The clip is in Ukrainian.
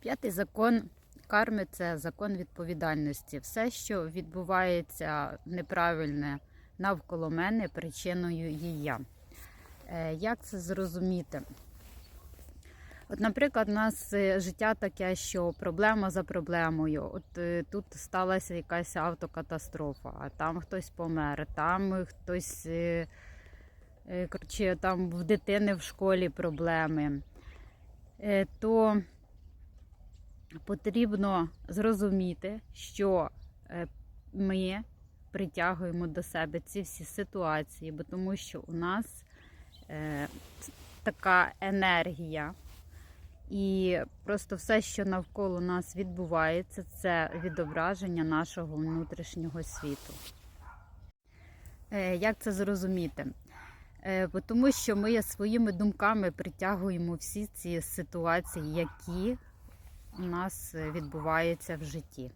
П'ятий закон карми це закон відповідальності. Все, що відбувається неправильне навколо мене, причиною є я. Е, Як це зрозуміти? От, наприклад, у нас е, життя таке, що проблема за проблемою. От е, тут сталася якась автокатастрофа, а там хтось помер, там хтось коротше, там в дитини в школі проблеми. То потрібно зрозуміти, що е, ми притягуємо до себе ці всі ситуації, бо тому що у нас е, така енергія. І просто все, що навколо нас відбувається, це відображення нашого внутрішнього світу. Е, Як це зрозуміти? Бо Тому що ми своїми думками притягуємо всі ці ситуації, які у нас відбувається в житті.